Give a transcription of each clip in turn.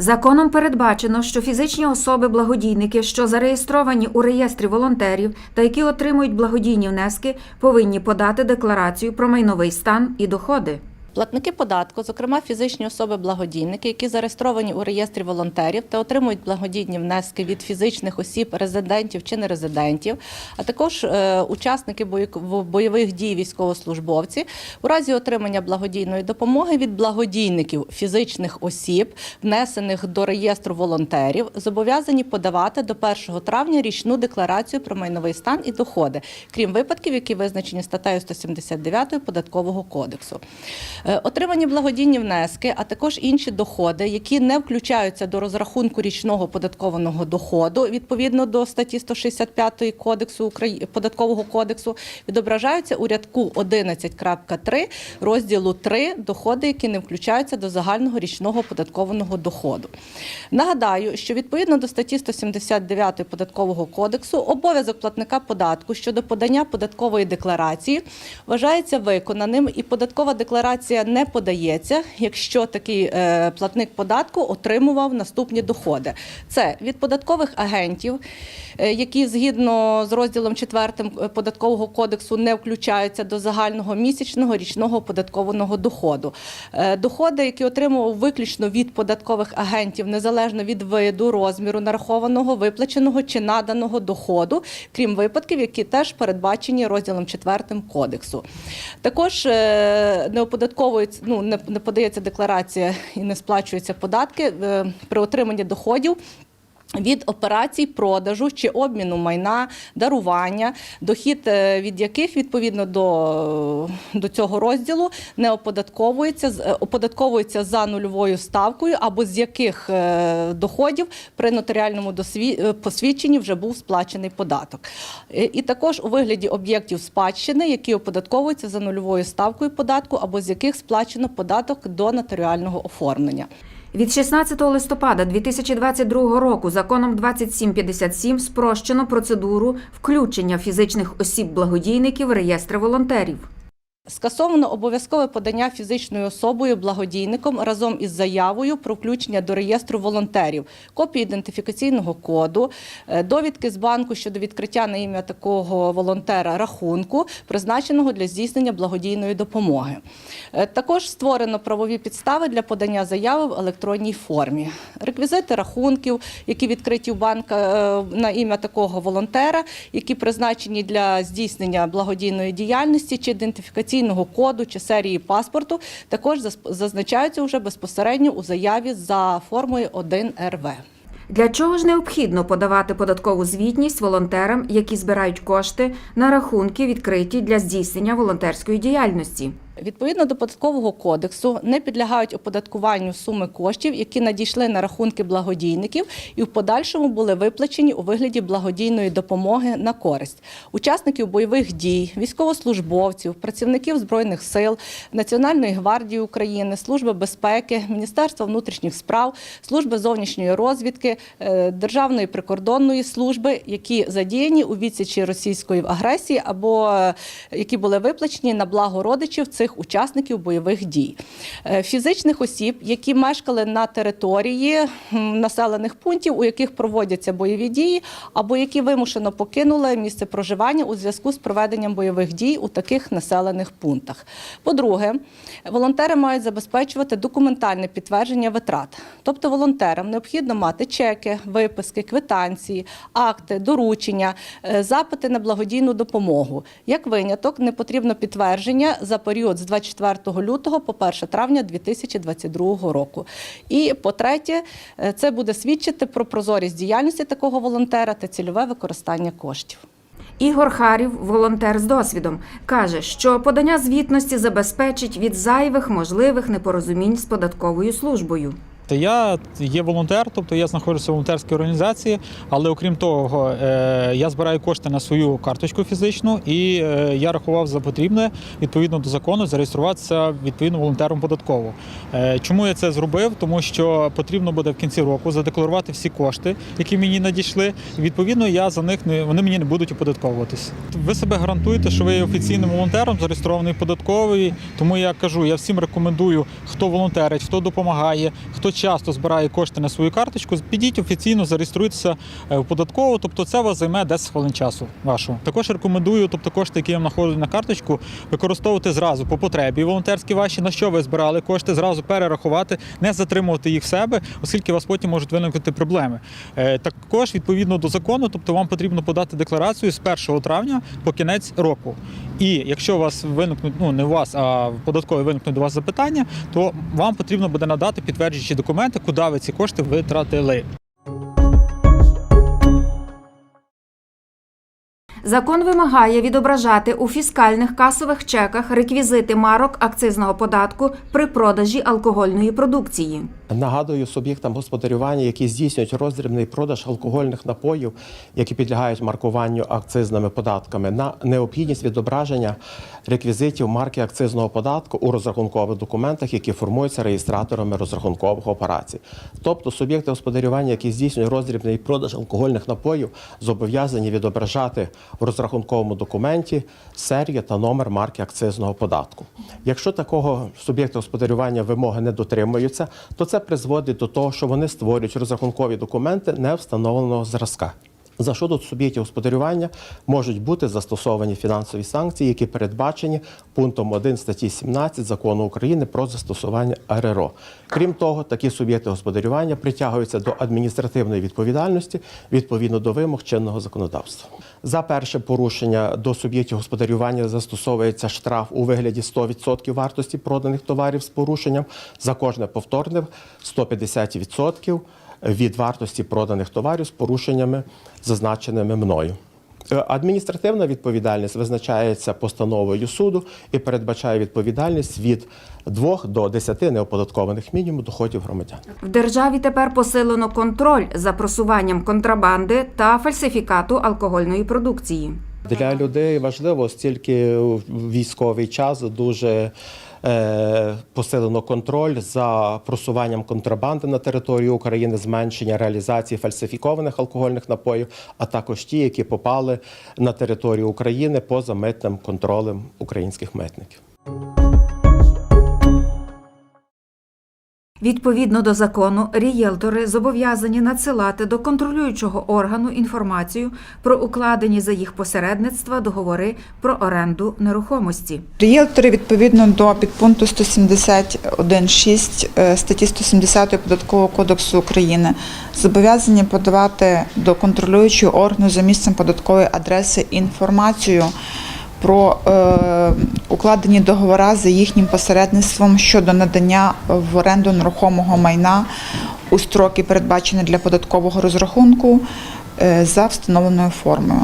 Законом передбачено, що фізичні особи-благодійники, що зареєстровані у реєстрі волонтерів та які отримують благодійні внески, повинні подати декларацію про майновий стан і доходи. Платники податку, зокрема фізичні особи-благодійники, які зареєстровані у реєстрі волонтерів та отримують благодійні внески від фізичних осіб, резидентів чи нерезидентів, а також е, учасники бойових дій військовослужбовці, у разі отримання благодійної допомоги від благодійників фізичних осіб, внесених до реєстру волонтерів, зобов'язані подавати до 1 травня річну декларацію про майновий стан і доходи, крім випадків, які визначені статтею 179 податкового кодексу. Е, Отримані благодійні внески, а також інші доходи, які не включаються до розрахунку річного податкованого доходу відповідно до статті 165 кодексу податкового кодексу, відображаються у рядку 11.3 розділу 3 доходи, які не включаються до загального річного податкованого доходу. Нагадаю, що відповідно до статті 179 податкового кодексу обов'язок платника податку щодо подання податкової декларації вважається виконаним, і податкова декларація не подається, якщо такий е, платник податку отримував наступні доходи. Це від податкових агентів, е, які згідно з розділом 4 податкового кодексу не включаються до загального місячного річного податкованого доходу. Е, Доходи, які отримував виключно від податкових агентів, незалежно від виду, розміру нарахованого, виплаченого чи наданого доходу, крім випадків, які теж передбачені розділом 4 кодексу. Також е, не оподатковується, ну не, не подається декларація і не сплачуються податки е, при отриманні доходів. Від операцій продажу чи обміну майна, дарування, дохід е, від яких відповідно до, до цього розділу не оподатковується, е, оподатковується за нульовою ставкою, або з яких е, доходів при нотаріальному посвідченні вже був сплачений податок. І також у вигляді об'єктів спадщини, які оподатковуються за нульовою ставкою податку, або з яких сплачено податок до нотаріального оформлення. Від 16 листопада 2022 року законом 2757 спрощено процедуру включення фізичних осіб-благодійників в реєстри волонтерів. Скасовано обов'язкове подання фізичною особою благодійником разом із заявою про включення до реєстру волонтерів, копії ідентифікаційного коду, е, довідки з банку щодо відкриття на ім'я такого волонтера рахунку, призначеного для здійснення благодійної допомоги. Е, Також створено правові підстави для подання заяви в електронній формі. Реквізити рахунків, які відкриті в банка е, на ім'я такого волонтера, які призначені для здійснення благодійної діяльності чи ідентифікаційного коду чи серії паспорту, також зазначаються вже безпосередньо у заяві за формою 1 РВ. Для чого ж необхідно подавати податкову звітність волонтерам, які збирають кошти на рахунки, відкриті для здійснення волонтерської діяльності? Відповідно до податкового кодексу не підлягають оподаткуванню суми коштів, які надійшли на рахунки благодійників і в подальшому були виплачені у вигляді благодійної допомоги на користь. Учасників бойових дій, військовослужбовців, працівників збройних сил, Національної гвардії України, Служби безпеки, Міністерства внутрішніх справ, Служби зовнішньої розвідки, е, Державної прикордонної служби, які задіяні у відсічі російської агресії або е, які були виплачені на благо родичів цих учасників бойових дій. Е, Фізичних осіб, які мешкали на території населених пунктів, у яких проводяться бойові дії, або які вимушено покинули місце проживання у зв'язку з проведенням бойових дій у таких населених пунктах. По-друге, волонтери мають забезпечувати документальне підтвердження витрат. Тобто волонтерам необхідно мати чеки, виписки, квитанції, акти, доручення, е, запити на благодійну допомогу. Як виняток, не потрібно підтвердження за період з 24 лютого по 1 травня 2022 року. І по-третє, е, це буде свідчити про прозорість діяльності такого волонтера та цільове використання коштів. Ігор Харів, волонтер з досвідом, каже, що подання звітності забезпечить від зайвих можливих непорозумінь з податковою службою. Та я є волонтер, тобто я знаходжуся в волонтерській організації, але окрім того, е, я збираю кошти на свою карточку фізичну, і е, я рахував за потрібне відповідно до закону зареєструватися відповідно волонтером податково. Е, Чому я це зробив? Тому що потрібно буде в кінці року задекларувати всі кошти, які мені надійшли. І відповідно я за них не вони мені не будуть оподатковуватись. Ви себе гарантуєте, що ви є офіційним волонтером, зареєстрований податковий. Тому я кажу, я всім рекомендую, хто волонтерить, хто допомагає, хто часто збирає кошти на свою карточку, підіть офіційно зареєструйтеся е, в податкову, тобто це вас займе 10 хвилин часу вашого. Також рекомендую, тобто кошти, які вам знаходжу на карточку, використовувати зразу по потребі волонтерські ваші, на що ви збирали кошти, зразу перерахувати, не затримувати їх в себе, оскільки вас потім можуть виникнути проблеми. Е, Також відповідно до закону, тобто вам потрібно подати декларацію з 1 травня по кінець року. І якщо у вас виникнуть, ну не у вас, а в податковій виникнуть до вас запитання, то вам потрібно буде надати підтверджуючі документи, куди ви ці кошти витратили. Закон вимагає відображати у фіскальних касових чеках реквізити марок акцизного податку при продажі алкогольної продукції. Нагадую суб'єктам господарювання, які здійснюють роздрібний продаж алкогольних напоїв, які підлягають маркуванню акцизними податками, на необхідність відображення реквізитів марки акцизного податку у розрахункових документах, які формуються реєстраторами розрахункових операцій. Тобто суб'єкти господарювання, які здійснюють роздрібний продаж алкогольних напоїв, зобов'язані відображати в розрахунковому документі серія та номер марки акцизного податку. Якщо такого суб'єкта господарювання вимоги не дотримуються, то це призводить до того, що вони створюють розрахункові документи не встановленого зразка. За що до суб'єктів господарювання можуть бути застосовані фінансові санкції, які передбачені пунктом 1 статті 17 закону України про застосування РРО. Крім того, такі суб'єкти господарювання притягуються до адміністративної відповідальності відповідно до вимог чинного законодавства. За перше порушення до суб'єктів господарювання застосовується штраф у вигляді 100% вартості проданих товарів з порушенням. За кожне повторне 150% від вартості проданих товарів з порушеннями, зазначеними мною. Е, Адміністративна відповідальність визначається постановою суду і передбачає відповідальність від 2 до 10 неоподаткованих мінімум доходів громадян. В державі тепер посилено контроль за просуванням контрабанди та фальсифікату алкогольної продукції. Для людей важливо, оскільки військовий час дуже посилено контроль за просуванням контрабанди на територію України, зменшення реалізації фальсифікованих алкогольних напоїв, а також ті, які попали на територію України поза митним контролем українських митників. Відповідно до закону, рієлтори зобов'язані надсилати до контролюючого органу інформацію про укладені за їх посередництва договори про оренду нерухомості. Ріелтори відповідно до підпункту 171.6 е, статті 170 Податкового кодексу України зобов'язані подавати до контролюючого органу за місцем податкової адреси інформацію про е, укладені договори за їхнім посередництвом щодо надання в оренду нерухомого майна у строки, передбачені для податкового розрахунку за встановленою формою.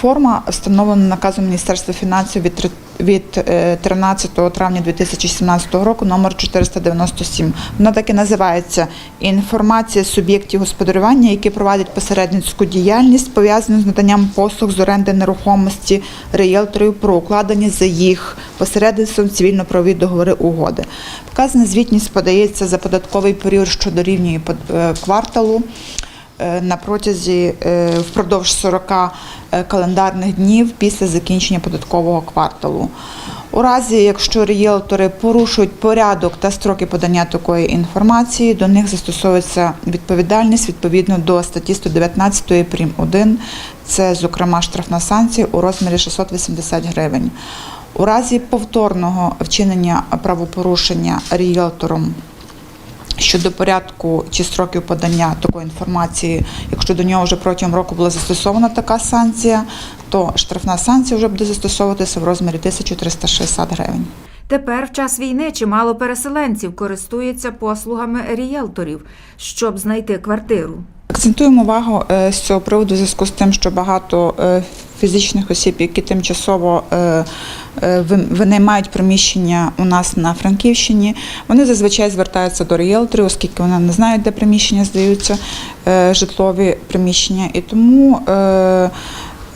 Форма встановлена наказом Міністерства фінансів від від е, 13 травня 2017 року номер 497. Вона так і називається інформація суб'єктів господарювання, які проводять посередницьку діяльність, пов'язану з наданням послуг з оренди нерухомості реєлторів про укладені за їх посередництвом цивільно-правові договори угоди. Вказана звітність подається за податковий період, що дорівнює е, кварталу е, на протязі е, впродовж 40 е, календарних днів після закінчення податкового кварталу. У разі, якщо рієлтори порушують порядок та строки подання такої інформації, до них застосовується відповідальність відповідно до статті 119 прим. 1. Це, зокрема, штрафна санкція у розмірі 680 гривень. У разі повторного вчинення правопорушення рієлтором щодо порядку чи строків подання такої інформації, якщо до нього вже протягом року була застосована така санкція, то штрафна санкція вже буде застосовуватися в розмірі 1360 гривень. Тепер в час війни чимало переселенців користуються послугами рієлторів, щоб знайти квартиру. Акцентуємо увагу е, з цього приводу в зв'язку з тим, що багато е, фізичних осіб, які тимчасово е, е, ви- винаймають приміщення у нас на Франківщині, вони зазвичай звертаються до ріелторів, оскільки вони не знають, де приміщення здаються, е, житлові приміщення. І тому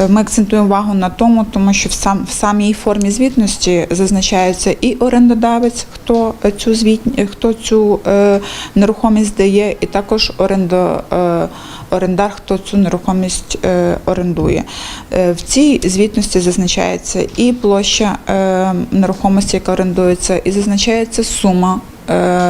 ми акцентуємо увагу на тому, тому що в сам в самій формі звітності зазначається і орендодавець, хто цю звіт, хто цю е, нерухомість дає, і також орендо, е, орендар, хто цю нерухомість е, орендує. Е, в цій звітності зазначається і площа е, нерухомості, яка орендується, і зазначається сума е,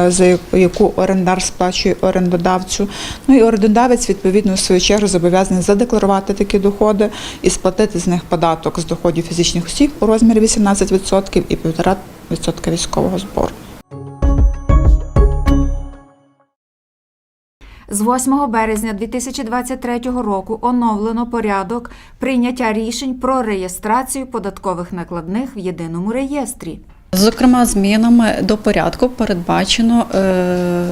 за яку орендар сплачує орендодавцю. Ну і орендодавець, відповідно, в свою чергу зобов'язаний задекларувати такі доходи і сплатити з них податок з доходів фізичних осіб у розмірі 18% і 1,5% військового збору. З 8 березня 2023 року оновлено порядок прийняття рішень про реєстрацію податкових накладних в єдиному реєстрі. Зокрема, змінами до порядку передбачено е,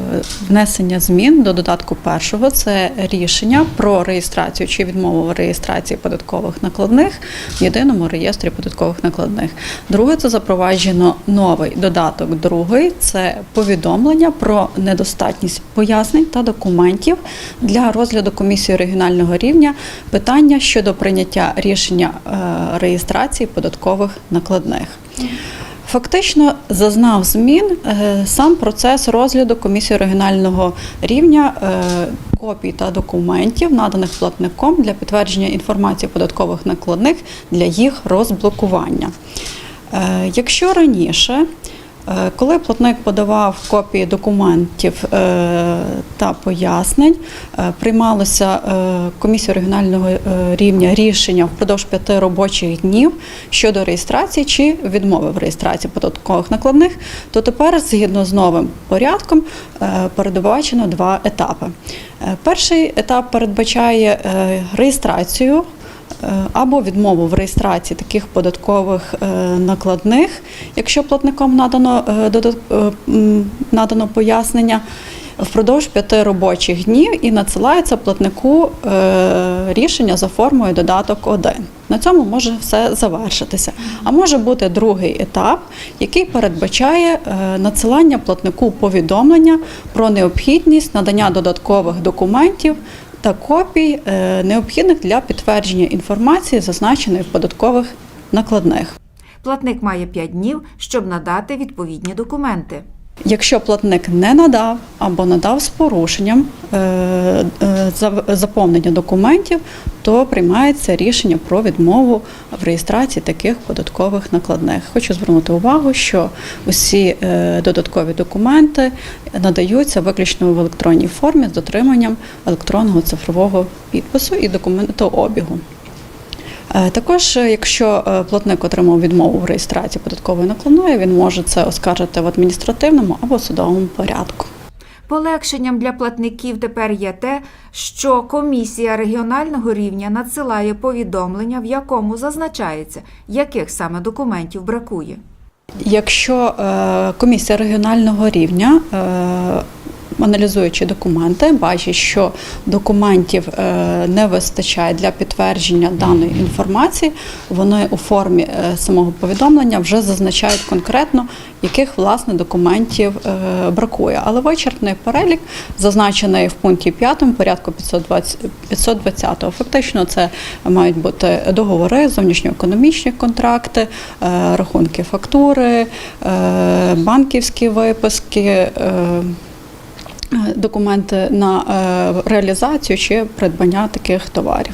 внесення змін до додатку першого. Це рішення про реєстрацію чи відмову в реєстрації податкових накладних в єдиному реєстрі податкових накладних. Друге, це запроваджено новий додаток. Другий це повідомлення про недостатність пояснень та документів для розгляду комісії регіонального рівня питання щодо прийняття рішення е, реєстрації податкових накладних. Фактично зазнав змін е, сам процес розгляду комісії регіонального рівня е, копій та документів, наданих платником для підтвердження інформації податкових накладних для їх розблокування. Е, Якщо раніше, коли платник подавав копії документів е, та пояснень, е, приймалося е, комісією регіонального е, рівня рішення впродовж п'яти робочих днів щодо реєстрації чи відмови в реєстрації податкових накладних, то тепер, згідно з новим порядком, е, передбачено два етапи. Е, Перший етап передбачає е, реєстрацію е, або відмову в реєстрації таких податкових е, накладних, якщо платником надано, е, е, надано пояснення. Впродовж п'яти робочих днів і надсилається платнику е, рішення за формою додаток 1. На цьому може все завершитися. А може бути другий етап, який передбачає е, надсилання платнику повідомлення про необхідність надання додаткових документів та копій, е, необхідних для підтвердження інформації, зазначеної в податкових накладних. Платник має 5 днів, щоб надати відповідні документи. Якщо платник не надав або надав з порушенням е, е, заповнення документів, то приймається рішення про відмову в реєстрації таких податкових накладних. Хочу звернути увагу, що усі е, додаткові документи надаються виключно в електронній формі з дотриманням електронного цифрового підпису і документообігу. Е, Також, е, якщо е, платник отримав відмову в реєстрації податкової накладної, він може це оскаржити в адміністративному або судовому порядку. Полегшенням для платників тепер є те, що комісія регіонального рівня надсилає повідомлення, в якому зазначається, яких саме документів бракує. Якщо комісія регіонального рівня, аналізуючи документи, бачить, що документів е, не вистачає для підтвердження даної інформації, вони у формі е, самого повідомлення вже зазначають конкретно, яких власне документів е, бракує. Але вичерпний перелік зазначений в пункті 5 порядку 520, 520. Фактично, це мають бути договори, зовнішньоекономічні контракти, рахунки фактури, банківські виписки. Документи на е, реалізацію чи придбання таких товарів.